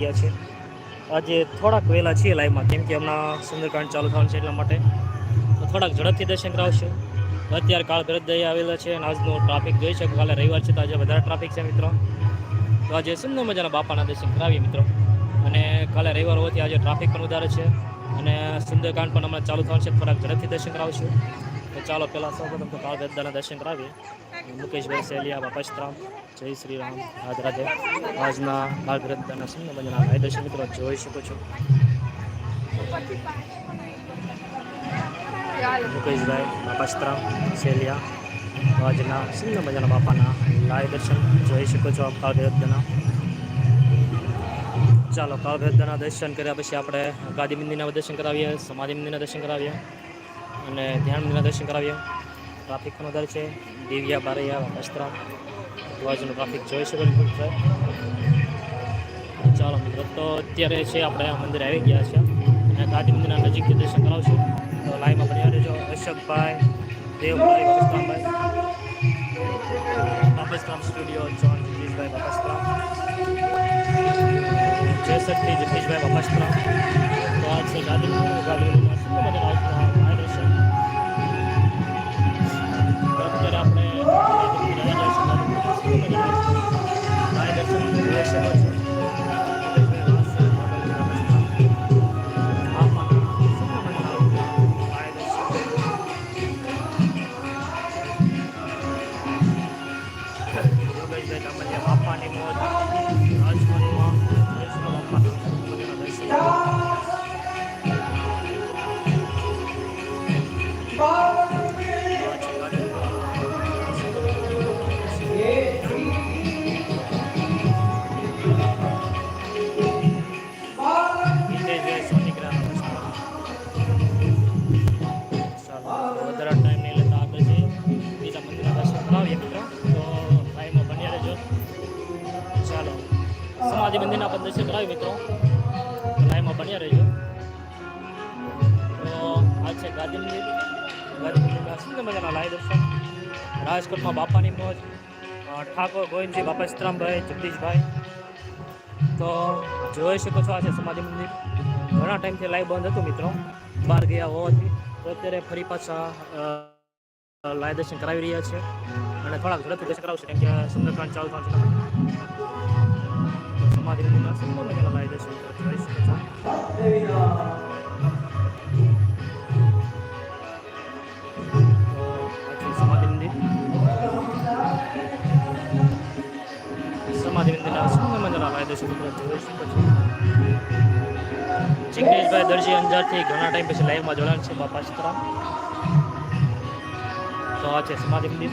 ગયા છે. આજે થોડાક વહેલા છીએ લાઈવમાં કેમ કે હમણાં સુંદરકાંડ ચાલુ થવાનું છે એટલા માટે. તો થોડાક ઝડપથી દર્શન કરાવશું. અત્યારે કાળ ભરતદય આવેલા છે અને આજનો ટ્રાફિક જોઈ શકો, કાલે રવિવાર છે તો આજે વધારે ટ્રાફિક છે મિત્રો. તો આજે સુંદર મજાના બાપાના દર્શન કરાવીએ મિત્રો. અને કાલે રવિવાર હોવાથી આજે ટ્રાફિક પણ વધારે છે અને સુંદરકાંડ પણ હમણાં ચાલુ થવાનું છે, થોડાક ઝડપથી દર્શન કરાવશું. તો ચાલો પહેલાં સૌપ્રથમ તો કાળ ભરતદાના દર્શન કરાવીએ. મુકેશભાઈ સેલિયા બાપાશ્રામ જય શ્રી રામ રાધે રાધે. આજના કાળ ભરતદાના સુંદર મજાના ભાઈ દર્શન મિત્રો, જોઈ શકો છો. મુકેશભાઈ બાપાશ્રામ સેલિયા, આજના સુંદર મજાના બાપાના લાય દર્શન, જોઈ શકો છો આપ કાળ ભરતદાના ચાલો કાળ ભરતદાના દર્શન કર્યા પછી આપણે ગાદી મંદિરના દર્શન કરાવીએ, સમાધિ મંદિરના દર્શન કરાવીએ અને ધ્યાન મંદિરના દર્શન કરાવીએ. ટ્રાફિક પણ વધારે છે. દિવ્યા, બારૈયા વસ્ત્રામ બાજુનું ટ્રાફિક જોઈ શકો મિત્રો. ચાલો મિત્રો, તો અત્યારે છે આપણે આ મંદિર આવી ગયા છે. અને ગાંધી મંદિરના નજીકથી દર્શન કરાવશું. તો લાઈવમાં બન્યા રહેજો. અશોકભાઈ, દેવભાઈ બાપસ્તરામભાઈ બાપસ્તરામ સ્ટુડિયો જોન જગદીશભાઈ જય શક્તિ જગદીશભાઈ બાપસ્તરામ. તો આ છે ગાંધી ગાંધી મંદિરના મંદિરના પણ મિત્રો લાઈમાં બન્યા રહેજો. તો આ છે ગાંધી મંદિર ગાંધી મજાના લાઈ દર્શન રાજકોટમાં બાપાની મોજ. ઠાકોર, ગોવિંદજી, બાપા સીતરામભાઈ જગદીશભાઈ. તો જોઈ શકો છો આ છે સમાધિ મંદિર. ઘણા ટાઈમથી લાઈવ બંધ હતું મિત્રો. બહાર ગયા હોવાથી. તો અત્યારે ફરી પાછા લાઈવ દર્શન કરાવી રહ્યા છે. અને થોડાક ઝડપથી દર્શન કરાવશે કેમ કે સુંદરકાંડ ચાલુ થવાનું દર્શન મજાના લાઈવ દર્શન મિત્રો જોઈ શકો છો જિગ્નેશભાઈ દરજી અંજારથી ઘણા ટાઈમ પછી લાઈવમાં જોડાણ છે બાપા સીતારામ તો સમાધિ મંદિર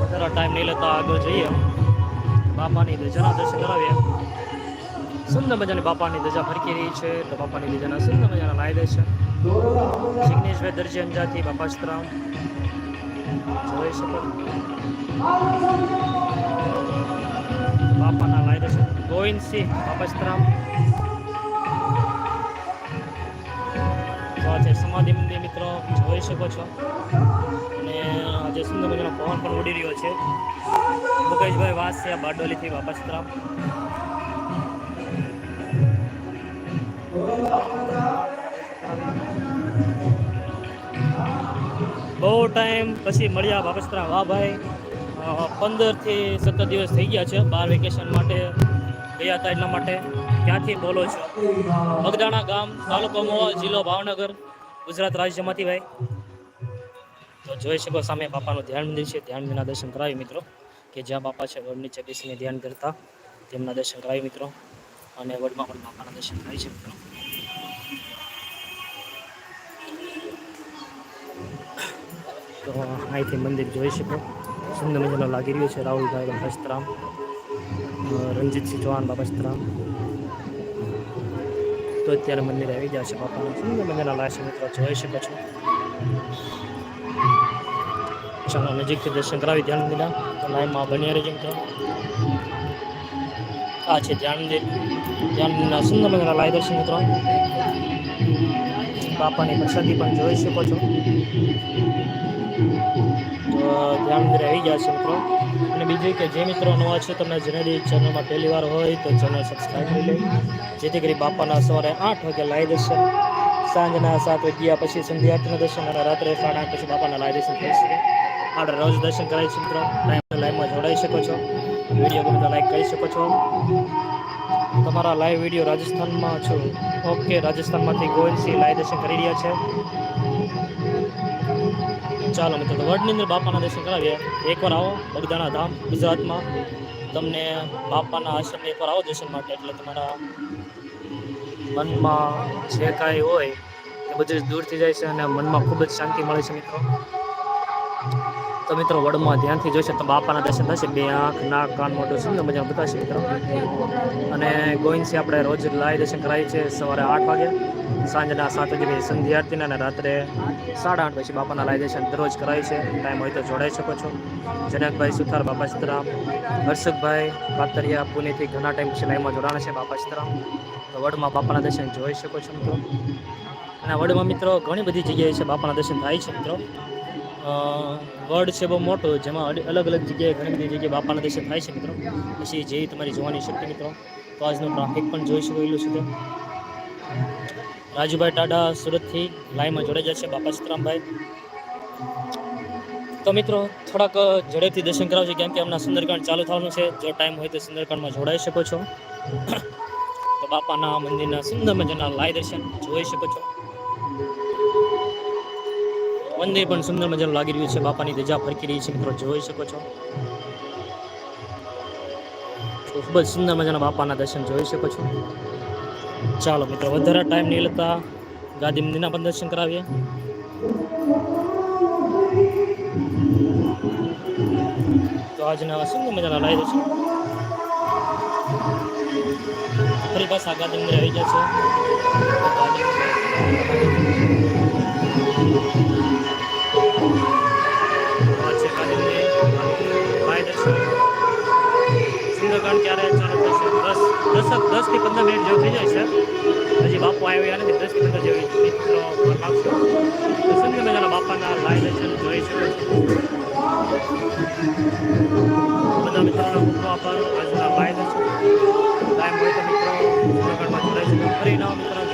વધારે ટાઈમ નહીં લેતા આગળ જઈએ બાપાની ધજાના દર્શન કરાવીએ સુંદર મજાની બાપાની ધજા ફરકી રહી છે. તો બાપાની ધજાના સુંદર મજાના લાયદે છે. જિગ્નેશભાઈ દરજી અંજાથી બાપા સીતારામ જોઈ શકો. બાપાના લાયદે છે. ગોવિંદસિંહ બાપા છે સમાધિ મંદિર મિત્રો, જોઈ શકો છો. અને આજે સુંદર મજાનો પવન પણ ઉડી રહ્યો છે. મુકેશભાઈ વાસ છે બારડોલીથી વાપસ તરફ બહુ ટાઈમ પછી મળ્યા તરફ વાહ ભાઈ પંદરથી સત્તર દિવસ થઈ ગયા છે બાર વેકેશન માટે. ગયા હતા એટલા માટે. ક્યાંથી બોલો છો? મગદાણા ગામ, તાલુકો મોવા જિલ્લો ભાવનગર, ગુજરાત રાજ્યમાંથી ભાઈ. તો જોઈ શકો સામે બાપાનું ધ્યાન મંદિર છે. ધ્યાન મંદિરના દર્શન કરાવી મિત્રો. કે જ્યાં બાપા છે વડ નીચે બેસીને ધ્યાન કરતા તેમના દર્શન કરાવી મિત્રો. અને વડમાં પણ બાપાના દર્શન કરાય છે મિત્રો. તો અહીંથી મંદિર જોઈ શકો. સુંદર મજાનો લાગી રહ્યો છે રાહુલભાઈ બાપસ્તરામ રણજીતસિંહ ચૌહાણ બાપસ્તરામ તો અત્યારે મંદિર આવી ગયા છે બાપાના. સુંદર મજાના લાગશે મિત્રો, જોઈ શકો છો. ચાલો, નજીકથી દર્શન કરાવી ધ્યાન મંદિરના તો લાઈનમાં બન્યા રહેજો મિત્રો. આ છે ધ્યાન મંદિર ધ્યાન સુંદર મજાના લાઈ દર્શન મિત્રો. બાપાની પ્રસાદી પણ જોઈ શકો છો. ધ્યાન ગયા છે મિત્રો. અને બીજું કે જે મિત્રો નવા છે, તમને જણાવી ચેનલમાં પહેલી વાર હોય તો ચેનલ સબસ્ક્રાઈબ કરી લે. જેથી કરી બાપાના સવારે આઠ વાગે લાઈ દર્શન. સાંજના સાત વાગ્યા પછી સંધ્યાર્થના દર્શન અને રાત્રે સાડા પછી બાપાના લાઈ દર્શન થઈ શકે. આપણે રોજ દર્શન કરાય છે મિત્રો. લાઈવ લાઈવમાં જોડાઈ શકો છો. વીડિયો ગમે તો લાઈક કરી શકો છો. તમારા લાઈવ વીડિયો રાજસ્થાનમાં છું. ઓકે રાજસ્થાનમાંથી ગોવિંદસિંહ લાઈવ દર્શન કરી રહ્યા છે. ચાલો મિત્રો, તો વડની અંદર બાપાના દર્શન કરાવીએ. એકવાર આવો, બગદાણા ધામ, ગુજરાતમાં. તમને બાપાના આશ્રમ એકવાર આવો દર્શન માટે, એટલે તમારા મનમાં જે કાંઈ હોય એ બધું દૂર થઈ જાય છે અને મનમાં ખૂબ જ શાંતિ મળે છે મિત્રો. તો મિત્રો, વડમાં ધ્યાનથી જોઈશે તો બાપાના દર્શન થશે. બે આંખ, નાક, કાન મોઢું સુંદર મજા બતાવશે મિત્રો. અને ગોવિંદસિંહ આપણે રોજ લાઈ દર્શન કરાવીએ છીએ સવારે આઠ વાગે. સાંજના સાત વાગે પછી સંધ્યા આરતીના અને રાત્રે સાડા આઠ પછી બાપાના લાઈ દર્શન દરરોજ કરાય છે ટાઈમ હોય તો જોડાઈ શકો છો. જનકભાઈ સુથાર, બાપા સીતરામ હર્ષકભાઈ કાતરિયા, પુણેથી ઘણા ટાઈમ પછી લાઈમાં જોડાણા છે બાપા સીતરામ તો વડમાં બાપાના દર્શન જોઈ શકો છો મિત્રો. અને વડમાં મિત્રો ઘણી બધી જગ્યાએ છે બાપાના દર્શન થાય છે મિત્રો. વડ છે બહુ મોટો, જેમાં અલગ અલગ જગ્યાએ ઘણી બધી જગ્યાએ બાપાના દેશે થાય છે મિત્રો. પછી જેવી તમારી જોવાની શક્તિ મિત્રો, તો આજનો ટ્રાફિક પણ જોઈ શકો એટલું છે રાજુભાઈ ટાડા સુરતથી લાઈવમાં જોડાઈ જશે બાપા સીતરામભાઈ. તો મિત્રો, થોડાક ઝડપથી દર્શન કરાવજો, કેમ કે હમણાં સુંદરકાંડ ચાલુ થવાનું છે. જો ટાઈમ હોય તો સુંદરકાંડમાં જોડાઈ શકો છો. તો બાપાના મંદિરના સુંદર મજાના લાઈ દર્શન જોઈ શકો છો. મંદિર પણ સુંદર મજાનું લાગી રહ્યું છે. બાપાની ધજા ફરકી રહી છે. મિત્રો, જોઈ શકો છો. ખૂબ જ સુંદર મજાના બાપાના દર્શન જોઈ શકો છો. ચાલો મિત્રો, વધારે ટાઈમ નહીં લેતા. ગાદી મંદિરના પણ દર્શન કરાવીએ. તો આજના સુંદર મજાના લાઈ છે. ફરી પાછા ગાંધી મંદિર આવી જશે સુંદરકાંડ ક્યારે ચાલુ થશે દસ દસ દસથી પંદર મિનિટ જેવું થઈ જાય છે. હજી બાપુ આવ્યા નથી દસથી પંદર જેવી મિત્રો તો સુંદર મજાના બાપાના લાઈવ લેશન જોઈ શકો બધા મિત્રોનો ખૂબ આભાર. આજના લાઈવ લેશન ટાઈમ હોય તો મિત્રો ફરી નવા મિત્રો